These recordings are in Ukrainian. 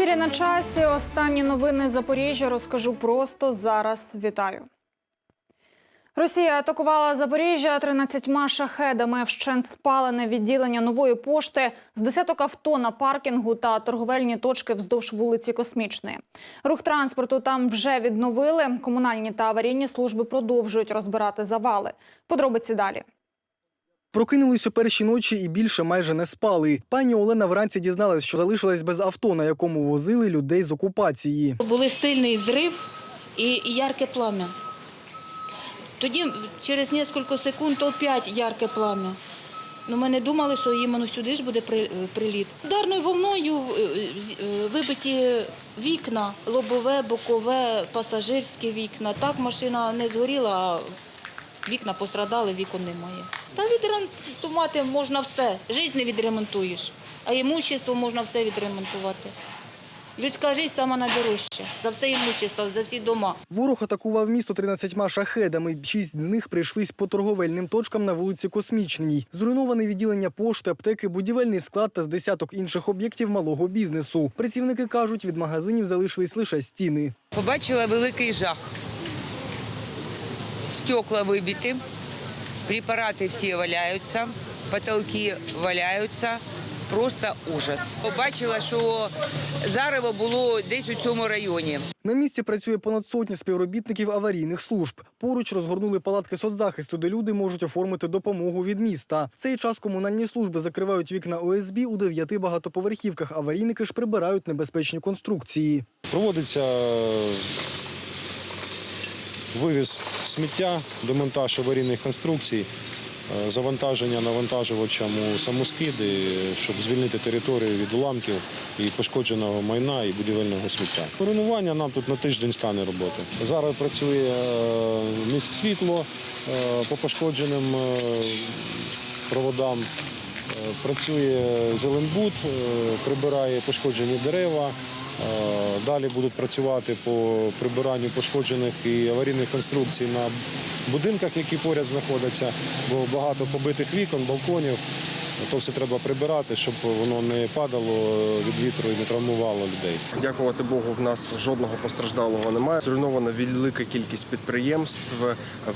Ефірі на часі. Останні новини Запоріжжя розкажу просто зараз. Вітаю. Росія атакувала Запоріжжя 13 шахедами. Вщент спалене відділення нової пошти з десяток авто на паркінгу та торговельні точки вздовж вулиці Космічної. Рух транспорту там вже відновили. Комунальні та аварійні служби продовжують розбирати завали. Подробиці далі. Прокинулись у перші ночі і більше майже не спали. Пані Олена вранці дізналась, що залишилась без авто, на якому возили людей з окупації. Були сильний взрив і ярке плам'я. Тоді через кілька секунд опять ярке плам'я. Ну, ми не думали, що іменно сюди ж буде при- приліт. Ударною волною е, е, вибиті вікна, лобове, бокове, пасажирські вікна. Так машина не згоріла, а вікна пострадали, вікон немає. Та відремонтувати можна все. Жизнь не відремонтуєш, а імущество можна все відремонтувати. Людська життя сама найдорожча. За все імущество, за всі дома. Ворог атакував місто 13 шахедами. Шість з них прийшлись по торговельним точкам на вулиці Космічній. Зруйноване відділення пошти, аптеки, будівельний склад та з десяток інших об'єктів малого бізнесу. Працівники кажуть, від магазинів залишились лише стіни. Побачила великий жах. Стекла вибиті, препарати всі валяються, потолки валяються. Просто ужас. Побачила, що зарево було десь у цьому районі. На місці працює понад сотні співробітників аварійних служб. Поруч розгорнули палатки соцзахисту, де люди можуть оформити допомогу від міста. В цей час комунальні служби закривають вікна ОСБ у дев'яти багатоповерхівках. Аварійники ж прибирають небезпечні конструкції. Проводиться вивіз сміття, демонтаж аварійних конструкцій, е, завантаження навантажувачам у самоскиди, щоб звільнити територію від уламків і пошкодженого майна і будівельного сміття. Руйнування нам тут на тиждень стане роботи. Зараз працює е, міськсвітло е, по пошкодженим проводам. Працює Зеленбуд, прибирає пошкоджені дерева. Е, Далі будуть працювати по прибиранню пошкоджених і аварійних конструкцій на будинках, які поряд знаходяться, бо багато побитих вікон, балконів. То все треба прибирати, щоб воно не падало від вітру і не травмувало людей. Дякувати Богу, в нас жодного постраждалого немає. Зруйнована велика кількість підприємств,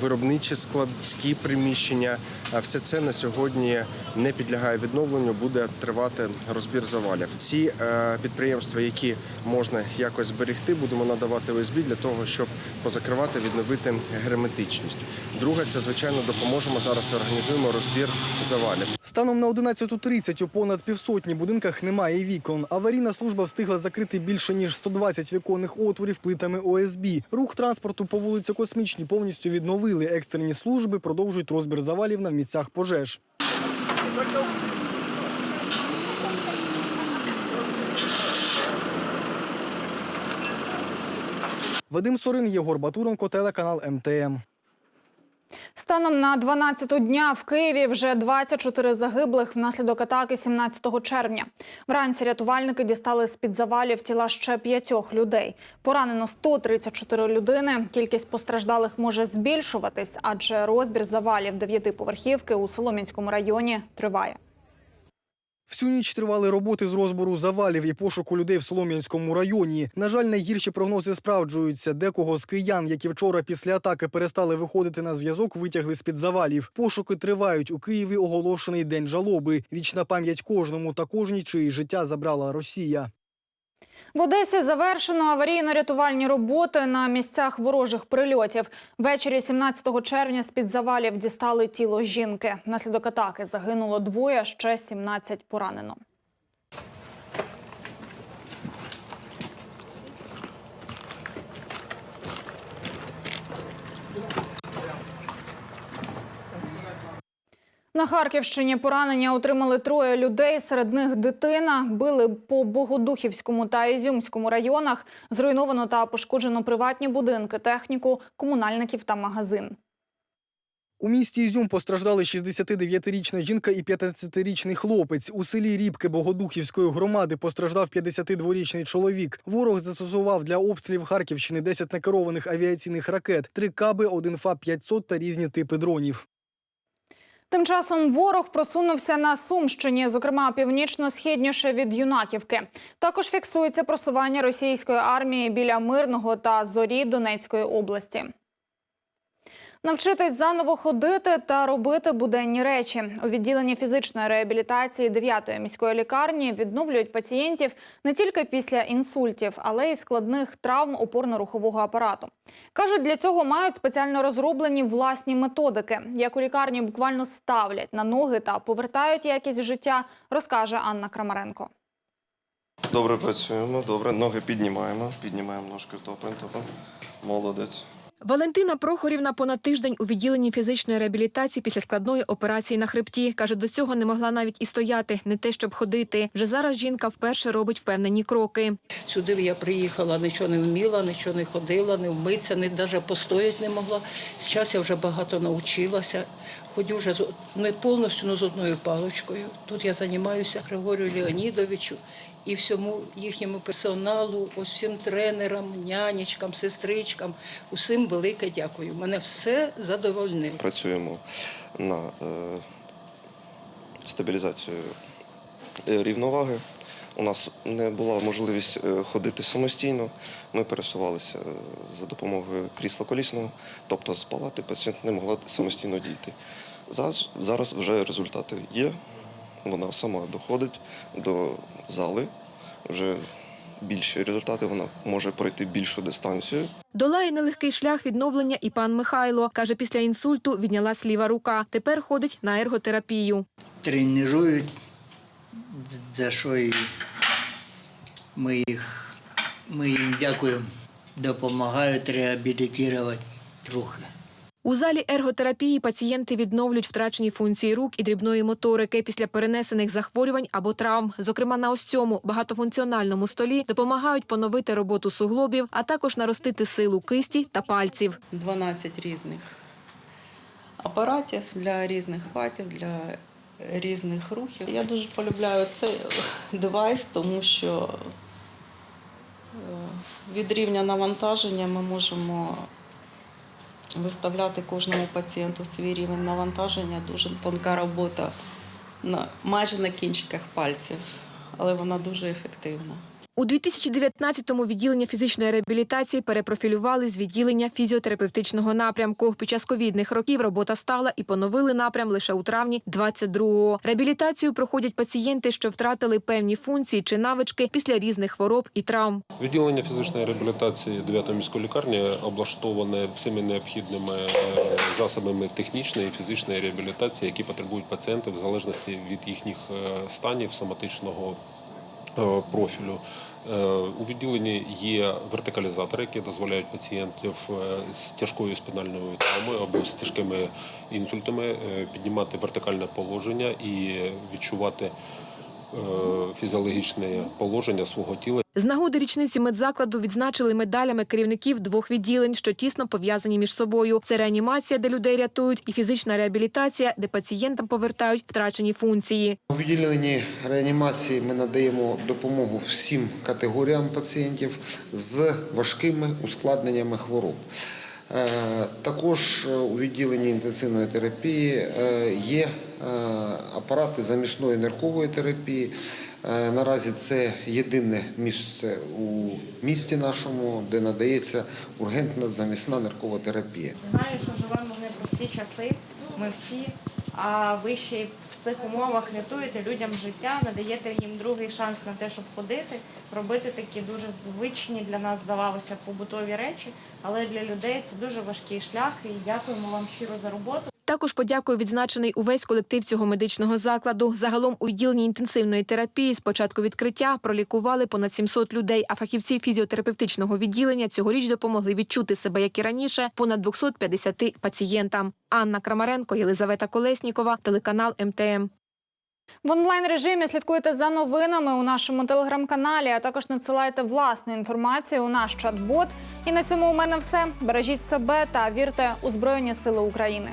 виробничі складські приміщення. Все це на сьогодні не підлягає відновленню. Буде тривати розбір завалів. Ці е, підприємства, які можна якось зберегти, будемо надавати ОСБ для того, щоб позакривати, відновити герметичність. Друге, це звичайно допоможемо зараз. Організуємо розбір завалів. Станом на 11.30 у понад півсотні будинках немає вікон. Аварійна служба встигла закрити більше ніж 120 віконних отворів плитами ОСБ. Рух транспорту по вулиці Космічній повністю відновили. Екстрені служби продовжують розбір завалів на місцях пожеж. Вадим Сорин, Єгор Батуренко, телеканал МТМ. Станом на 12 дня в Києві вже 24 загиблих внаслідок атаки 17 червня. Вранці рятувальники дістали з-під завалів тіла ще п'ятьох людей. Поранено 134 людини. Кількість постраждалих може збільшуватись, адже розбір завалів дев'ятиповерхівки у Солом'янському районі триває. Всю ніч тривали роботи з розбору завалів і пошуку людей в Солом'янському районі. На жаль, найгірші прогнози справджуються. Декого з киян, які вчора після атаки перестали виходити на зв'язок, витягли з-під завалів. Пошуки тривають. У Києві оголошений день жалоби. Вічна пам'ять кожному та кожній, чиї життя забрала Росія. В Одесі завершено аварійно-рятувальні роботи на місцях ворожих прильотів. Ввечері 17 червня з-під завалів дістали тіло жінки. Наслідок атаки загинуло двоє, ще 17 поранено. На Харківщині поранення отримали троє людей. Серед них дитина били по Богодухівському та Ізюмському районах. Зруйновано та пошкоджено приватні будинки, техніку, комунальників та магазин. У місті Ізюм постраждали 69-річна жінка і 15-річний хлопець. У селі Рібки Богодухівської громади постраждав 52-річний чоловік. Ворог застосував для обстрілів Харківщини 10 некерованих авіаційних ракет, 3 каби, один ФАП-500 та різні типи дронів. Тим часом ворог просунувся на Сумщині, зокрема північно-східніше від Юнаківки. Також фіксується просування російської армії біля Мирного та Зорі Донецької області. Навчитись заново ходити та робити буденні речі у відділенні фізичної реабілітації 9-ї міської лікарні відновлюють пацієнтів не тільки після інсультів, але й складних травм опорно-рухового апарату. кажуть, для цього мають спеціально розроблені власні методики, як у лікарні буквально ставлять на ноги та повертають якість життя, розкаже Анна Крамаренко. Добре працюємо, добре. Ноги піднімаємо, піднімаємо ножки, топаємо, топаємо. Молодець. Валентина Прохорівна понад тиждень у відділенні фізичної реабілітації після складної операції на хребті. Каже, до цього не могла навіть і стояти, не те, щоб ходити. Вже зараз жінка вперше робить впевнені кроки. Сюди я приїхала, нічого не вміла, нічого не ходила, не вмитися, не навіть постояти не могла. Зараз я вже багато навчилася. Ходю вже не повністю, але з одною паличкою. Тут я займаюся Григорію Леонідовичу і всьому їхньому персоналу, ось всім тренерам, нянечкам, сестричкам. Усім велике дякую. Мене все задовольнило. Працюємо на е, стабілізацію е, рівноваги. У нас не була можливість е, ходити самостійно. Ми пересувалися е, за допомогою крісла колісного, тобто з палати пацієнт не могла самостійно дійти. Зараз, зараз вже результати є. Вона сама доходить до зали. Вже більші результати, вона може пройти більшу дистанцію. Долає нелегкий шлях відновлення і пан Михайло. Каже, після інсульту віднялась ліва рука. Тепер ходить на ерготерапію. тренують, за що і ми їх ми їм дякуємо, допомагають реабілітувати трохи. У залі ерготерапії пацієнти відновлюють втрачені функції рук і дрібної моторики після перенесених захворювань або травм. Зокрема, на ось цьому багатофункціональному столі допомагають поновити роботу суглобів, а також наростити силу кисті та пальців. 12 різних апаратів для різних хватів, для різних рухів. Я дуже полюбляю цей девайс, тому що е, від рівня навантаження ми можемо виставляти кожному пацієнту свій рівень навантаження. Дуже тонка робота майже на кінчиках пальців, але вона дуже ефективна. У 2019-му відділення фізичної реабілітації перепрофілювали з відділення фізіотерапевтичного напрямку. Під час ковідних років робота стала і поновили напрям лише у травні 22-го. Реабілітацію проходять пацієнти, що втратили певні функції чи навички після різних хвороб і травм. Відділення фізичної реабілітації 9-ї міської лікарні облаштоване всіми необхідними е, засобами технічної і фізичної реабілітації, які потребують пацієнти в залежності від їхніх е, станів соматичного профілю. Е, У відділенні є вертикалізатори, які дозволяють пацієнтів е, з тяжкою спінальною травмою або з тяжкими інсультами е, піднімати вертикальне положення і відчувати е, фізіологічне положення свого тіла. З нагоди річниці медзакладу відзначили медалями керівників двох відділень, що тісно пов'язані між собою. Це реанімація, де людей рятують, і фізична реабілітація, де пацієнтам повертають втрачені функції. У відділенні реанімації ми надаємо допомогу всім категоріям пацієнтів з важкими ускладненнями хвороб. Е, Також е, у відділенні інтенсивної терапії е, є апарати замісної ниркової терапії. Наразі це єдине місце у місті нашому, де надається ургентна замісна ниркова терапія. Знаю, що живемо в непрості часи. Ми всі, а ви ще в цих умовах рятуєте людям життя, надаєте їм другий шанс на те, щоб ходити, робити такі дуже звичні для нас здавалося побутові речі. Але для людей це дуже важкий шлях. І дякуємо вам щиро за роботу. Також подякою відзначений увесь колектив цього медичного закладу. Загалом у відділенні інтенсивної терапії з початку відкриття пролікували понад 700 людей, а фахівці фізіотерапевтичного відділення цьогоріч допомогли відчути себе, як і раніше, понад 250 пацієнтам. Анна Крамаренко, Єлизавета Колеснікова, телеканал МТМ. В онлайн режимі слідкуйте за новинами у нашому телеграм-каналі, а також надсилайте власну інформацію у наш чат-бот. І на цьому у мене все. Бережіть себе та вірте у Збройні Сили України.